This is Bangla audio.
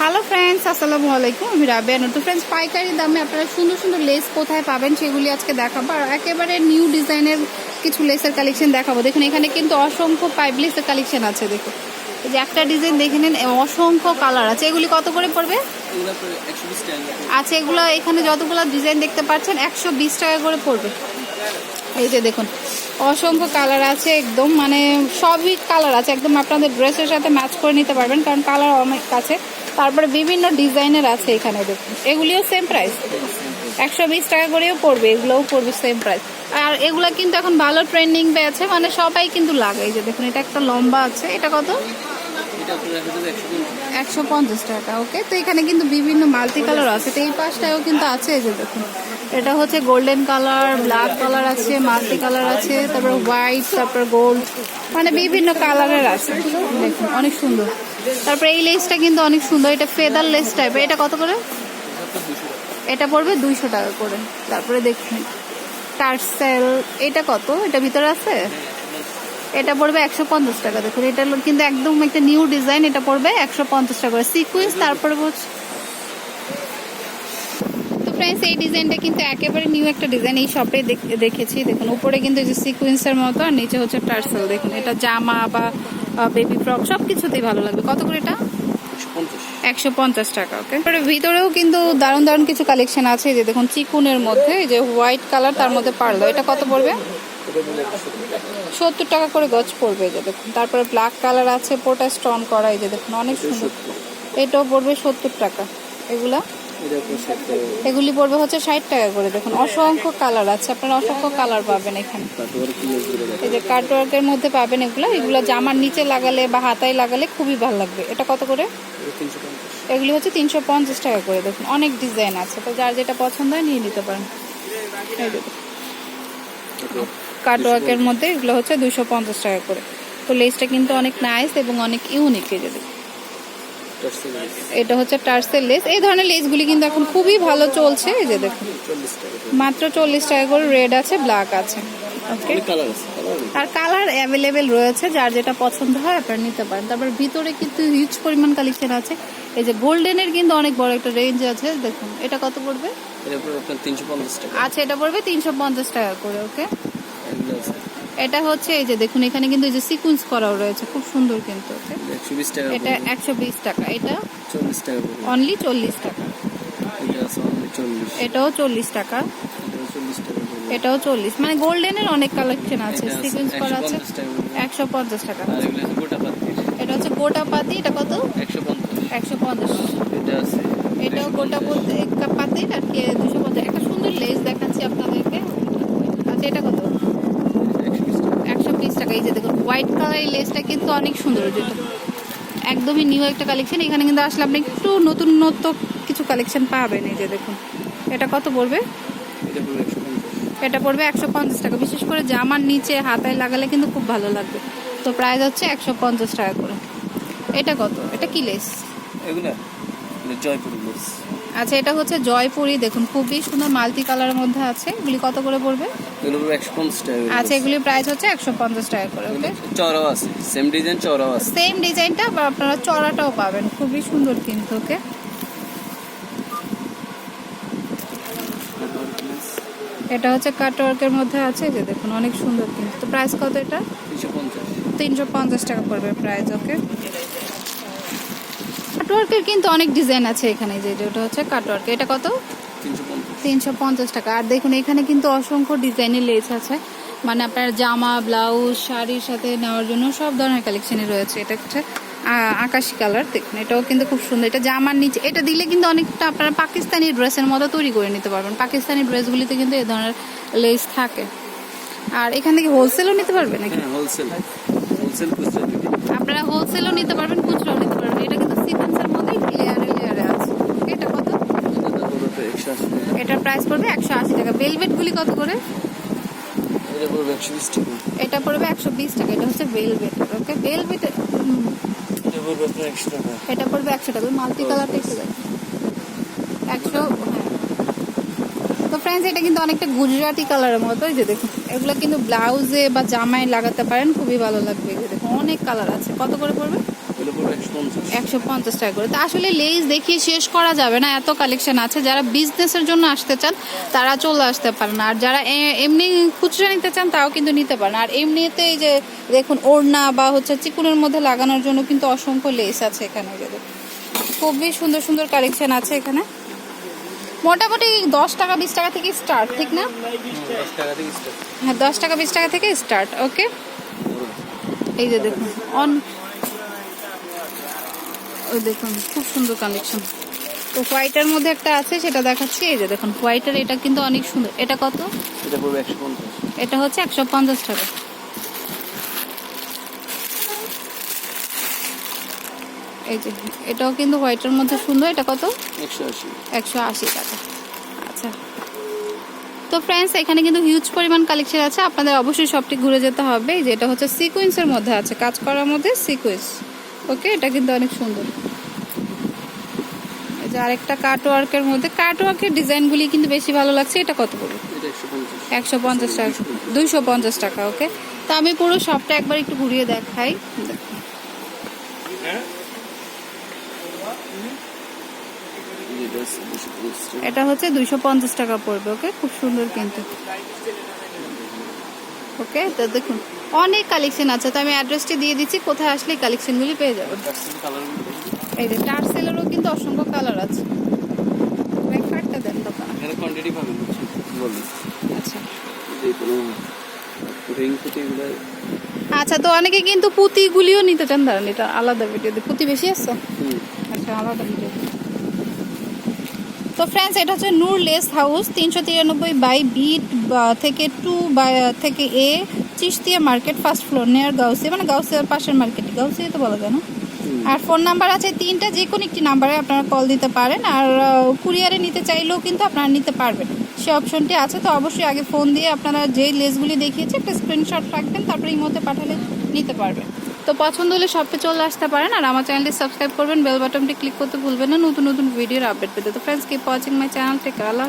হ্যালো ফ্রেন্ডস আসসালামু আলাইকুম আমি রাবিয়া নটু ফ্রেন্ডস পাইকারি দামে আপনারা সুন্দর সুন্দর লেস কোথায় পাবেন সেগুলি আজকে দেখাবো। আর একেবারে নিউ ডিজাইনের কিছু লেসের কালেকশন দেখাবো। দেখুন এখানে কিন্তু অসংখ্য পাইপ লেসের কালেকশন আছে দেখুন। এই যে একটা ডিজাইন দেখে নিন অসংখ্য কালার আছে। এগুলি কত করে পড়বে? আচ্ছা এগুলো এখানে যতগুলো ডিজাইন দেখতে পাচ্ছেন একশো বিশ টাকা করে পড়বে। এই যে দেখুন অসংখ্য কালার আছে একদম। মানে সবই কালার আছে। একদম আপনাদের ড্রেসের সাথে ম্যাচ করে নিতে পারবেন কারণ কালার অনেক আছে। তারপরে বিভিন্ন ডিজাইনের আছে এখানে দেখুন। এগুলিও সেম প্রাইস একশো বিশ টাকা করেও পড়বে, এগুলোও পড়বে সেম প্রাইস আর এগুলো কিন্তু এখন ভালো ট্রেন্ডিং পেয়েছে মানে সবাই কিন্তু লাগে। যে দেখুন, এটা একটা লম্বা আছে। এটা কত? একশো পঞ্চাশ। টাকা ওকে তো এখানে কিন্তু বিভিন্ন মাল্টি কালার আছে। তো এই পাশটাও কিন্তু আছে যে দেখুন। এটা হচ্ছে গোল্ডেন কালার ব্ল্যাক কালার আছে মাল্টি কালার আছে, তারপর হোয়াইট তারপর গোল্ড মানে বিভিন্ন কালারের আছে। দেখুন, অনেক সুন্দর। তারপর এই লেসটা কিন্তু অনেক সুন্দর। এটা ফেদার লেস টাইপের এটা কত করে? এটা পড়বে দুইশো টাকা করে। তারপরে দেখুন, টার্সেল। এটা কত? এটা ভিতরে আছে? এটা পড়বে একশো পঞ্চাশ টাকা। দেখুন এটা কিন্তু একদম একটা নিউ ডিজাইন এটা পড়বে একশো পঞ্চাশ টাকা করে। সিকুয়েন্স তারপরে হচ্ছে তো ফ্রেন্ডস এই ডিজাইনটা কিন্তু একেবারে নিউ একটা ডিজাইন। এই শপে দেখেছি। দেখুন উপরে কিন্তু এই যে সিকুয়েন্সের মতো আর নিচে হচ্ছে টার্সেল। দেখুন এটা জামা বা বেবি ফ্রক সব কিছুতেই ভালো লাগবে। কত করে এটা? একশো পঞ্চাশ। টাকা ওকে তারপরে ভিতরেও কিন্তু দারুণ দারুণ কিছু কালেকশন আছে। যে দেখুন চিকুনের মধ্যে যে হোয়াইট কালার তার মধ্যে পারল এটা কত পড়বে? সত্তর টাকা করে গজ পড়বে যে দেখুন। তারপরে ব্ল্যাক কালার আছে পোটা স্টোন করা এই যে দেখুন অনেক সুন্দর। এটাও পড়বে সত্তর টাকা। এগুলা? এগুলি পড়বে হচ্ছে ষাট টাকা করে। দেখুন অসংখ্য কালার আছে। আপনারা অসংখ্য কালার পাবেন এখানে। এই যে কাটওয়ার্কের মধ্যে পাবেন এগুলো। এগুলো জামার নিচে লাগালে বা হাতায় লাগালে খুবই ভালো লাগবে। এটা কত করে? এগুলি হচ্ছে তিনশো পঞ্চাশ টাকা করে। দেখুন অনেক ডিজাইন আছে। তো যার যেটা পছন্দ হয় নিয়ে নিতে পারেন। এই দেখুন। কাটওয়ার্কের মধ্যে এগুলো হচ্ছে দুশো পঞ্চাশ টাকা করে। তো লেসটা কিন্তু অনেক নাইস এবং অনেক ইউনিক এই যে এটা হচ্ছে টার্সেল লেস এই ধরনের লেসগুলি কিন্তু এখন খুবই ভালো চলছে এই যে দেখুন। মাত্র চল্লিশ টাকা করে রেড আছে ব্ল্যাক আছে। ওকে আর কালার অ্যাভেলেবেল রয়েছে যার যেটা পছন্দ হয় আপনারা নিতে পারেন। তারপর ভিতরে কিন্তু হিউজ পরিমাণ কালেকশন আছে। এই যে গোল্ডেনের কিন্তু অনেক বড় একটা রেঞ্জ আছে দেখুন। এটা কত পড়বে? আচ্ছা এটা পড়বে তিনশো পঞ্চাশ টাকা করে ওকে এটা হচ্ছে এই যে দেখুন এখানে কিন্তু এই যে সিকুয়েন্স করাও রয়েছে খুব সুন্দর কিন্তু। এটা একশো বিশ টাকা এটা চল্লিশ টাকা অনলি চল্লিশ টাকা। এটাও চল্লিশ টাকা। এটাও চল্লিশ মানে গোল্ডেনের অনেক কালেকশন আছে সিকুয়েন্স করা আছে। 150 টাকা পড়বে। একশো পঞ্চাশ টাকা। এটা হচ্ছে গোটা পাতি এটা কত? একশো পঞ্চাশ। এটাও গোটা বলতে পাতি আর কি দুশো পঞ্চাশ একটা সুন্দর লেস দেখাচ্ছি আপনাদেরকে। আচ্ছা এটা কত একশো বিশ টাকা একশো বিশ টাকা এই যে দেখুন হোয়াইট কালার এই লেসটা কিন্তু অনেক সুন্দর। যেটা একদমই নিউ একটা কালেকশন এখানে কিন্তু আসলে আপনি একটু নতুন নতুন কিছু কালেকশন পাবেন। এই যে দেখুন এটা কত পড়বে? এটা পড়বে একশো পঞ্চাশ। টাকা। বিশেষ করে জামার নিচে হাতায় লাগালে কিন্তু খুব ভালো লাগবে। তো প্রাইস হচ্ছে একশো পঞ্চাশ টাকা করে। এটা কত? এটা কি লেস এগুলা জয়পুর লেস আচ্ছা এটা হচ্ছে জয়পুরি। দেখুন খুবই সুন্দর মাল্টি কালারের মধ্যে আছে। এগুলি কত করে পড়বে? এগুলো টাকা আচ্ছা প্রাইস হচ্ছে একশো পঞ্চাশ টাকা করে ওকে চওড়াও আছে সেম ডিজাইন চওড়াও আছে। সেম ডিজাইনটা বা আপনারা পাবেন। খুবই সুন্দর কিন্তু ওকে এটা হচ্ছে কাটওয়ার্কের মধ্যে আছে যে দেখুন অনেক সুন্দর কিন্তু। তো প্রাইস কত এটা? পঞ্চাশ। তিনশো পঞ্চাশ টাকা পড়বে প্রাইস ওকে কাটওয়ার্কের কিন্তু অনেক ডিজাইন আছে এখানে যে এটা হচ্ছে কাটওয়ার্ক এটা কত? তিনশো পঞ্চাশ টাকা। আর দেখুন এখানে কিন্তু অসংখ্য ডিজাইনের লেস আছে। মানে আপনার জামা ব্লাউজ শাড়ির সাথে নেওয়ার জন্য সব ধরনের কালেকশনে রয়েছে। এটা হচ্ছে আকাশি কালার দেখুন এটাও কিন্তু খুব সুন্দর। এটা জামার নিচে এটা দিলে কিন্তু অনেকটা আপনারা পাকিস্তানি ড্রেসের মতো তৈরি করে নিতে পারবেন। পাকিস্তানি ড্রেসগুলিতে কিন্তু এ ধরনের লেস থাকে। আর এখান থেকে হোলসেলও নিতে পারবেন নাকি? হ্যাঁ হোলসেল হোলসেল আপনারা হোলসেলও নিতে পারবেন খুচরাও নিতে পারবেন। এটা কিন্তু সিকোয়েন্সের মধ্যে লেয়ারে লেয়ারে আছে এটা কত এটা দাম পড়বে একশো আশি টাকা এটার প্রাইস পড়বে একশো আশি টাকা। ভেলভেটগুলি কত করে? এটা পড়বে একশো বিশ টাকা। এটা হচ্ছে ভেলভেট ওকে ভেলভেট এটা পড়বে একশো টাকা। এটা পড়বে একশো টাকা। মাল্টি কালারটা একটু একশো হ্যাঁ। তো ফ্রেন্ডস এটা কিন্তু অনেকটা গুজরাটি কালারের মতো। এই যে দেখুন এগুলো কিন্তু ব্লাউজে বা জামায় লাগাতে পারেন। খুবই ভালো লাগবে। যে দেখুন অনেক কালার আছে। কত করে পড়বে? একশো পঞ্চাশ টাকা করে। তো আসলে লেস দেখিয়ে শেষ করা যাবে না, এত কালেকশন আছে। যারা বিজনেসের জন্য আসতে চান, তারা চলে আসতে পারেন। আর যারা এমনি খুচরা নিতে চান তাও কিন্তু নিতে পারেন। আর এমনিতে এই যে দেখুন, ওড়না বা হচ্ছে চিকুনের মধ্যে লাগানোর জন্য কিন্তু অসংখ্য লেস আছে এখানে। খুবই সুন্দর সুন্দর কালেকশন আছে এখানে। মোটামুটি দশ টাকা, বিশ টাকা থেকে স্টার্ট ঠিক না? হ্যাঁ দশ টাকা, বিশ টাকা থেকে স্টার্ট ওকে এই যে দেখুন, অন ওই দেখুন খুব সুন্দর কালেকশন তো হোয়াইটের মধ্যে একটা আছে সেটা দেখাচ্ছি। এই যে দেখুন হোয়াইটের এটা কিন্তু অনেক সুন্দর। এটা কত? এটা পড়বে হচ্ছে একশো পঞ্চাশ টাকা। এই যে এটাও কিন্তু হোয়াইটের মধ্যে সুন্দর। এটা কত? একশো আশি। টাকা। আচ্ছা। তো ফ্রেন্ডস এখানে কিন্তু হিউজ পরিমাণ কালেকশন আছে। আপনাদের অবশ্যই সবটি ঘুরে যেতে হবে। এই যে এটা হচ্ছে সিকোয়েন্সের মধ্যে আছে। কাজ করার মধ্যে সিকোয়েন্স ওকে এটা কিন্তু অনেক সুন্দর। এই যে আরেকটা কাট ওয়ার্কের মধ্যে কাট ওয়ার্কের ডিজাইনগুলি কিন্তু বেশি ভালো লাগছে এটা কত পড়বে? একশো পঞ্চাশ। টাকা দুইশো পঞ্চাশ টাকা ওকে। তো আমি পুরো শপটা একবার একটু ঘুরিয়ে দেখাই। টাকা এটা হচ্ছে দুইশো পঞ্চাশ টাকা পড়বে ওকে? খুব সুন্দর কিন্তু। ওকে? তো দেখুন অনেক কালেকশন আছে তো আমি অ্যাড্রেসটি দিয়ে দিচ্ছি কোথায় আসলে কালেকশনগুলি পেয়ে যাবেন। এই যে টার্সেলেরও কিন্তু অসংখ্য কালার আছে। ব্যাক কার্ডটা দেন দোকানে কোয়ান্টিটি পাবেন বুঝছেন? বলি আচ্ছা। আচ্ছা তো অনেকে কিন্তু পুঁতিগুলিও নিতে চান দাঁড়ান এটা আলাদা ভিডিও পুঁতি বেশি হুম। আচ্ছা আলাদা ভিডিও তো ফ্রেন্ডস এটা হচ্ছে নূর লেস হাউস তিনশো তিরানব্বই বাই বিট থেকে টু বাই থেকে এ Chistia market first floor near Gausia মানে গাউসিয়ার পাশের মার্কেট গাউসিয়া তো বলা যায় না? আর ফোন নাম্বার আছে তিনটা যে কোনো একটি নাম্বারে আপনারা কল দিতে পারেন আর কুরিয়ারে নিতে চাইলেও কিন্তু আপনারা নিতে পারবেন। সে অপশনটি আছে তো অবশ্যই আগে ফোন দিয়ে আপনারা যেই লেসগুলি দেখিয়েছে একটা স্ক্রিনশট রাখবেন তারপরে এই মধ্যে পাঠালে নিতে পারবেন। তো পছন্দ হলে শপে চলে আসতে পারেন আর আমার চ্যানেলটি সাবস্ক্রাইব করবেন, বেল বাটনটি ক্লিক করতে ভুলবেন না, নতুন নতুন ভিডিওর আপডেট পেতে। তো friends keep watching my channel take Allah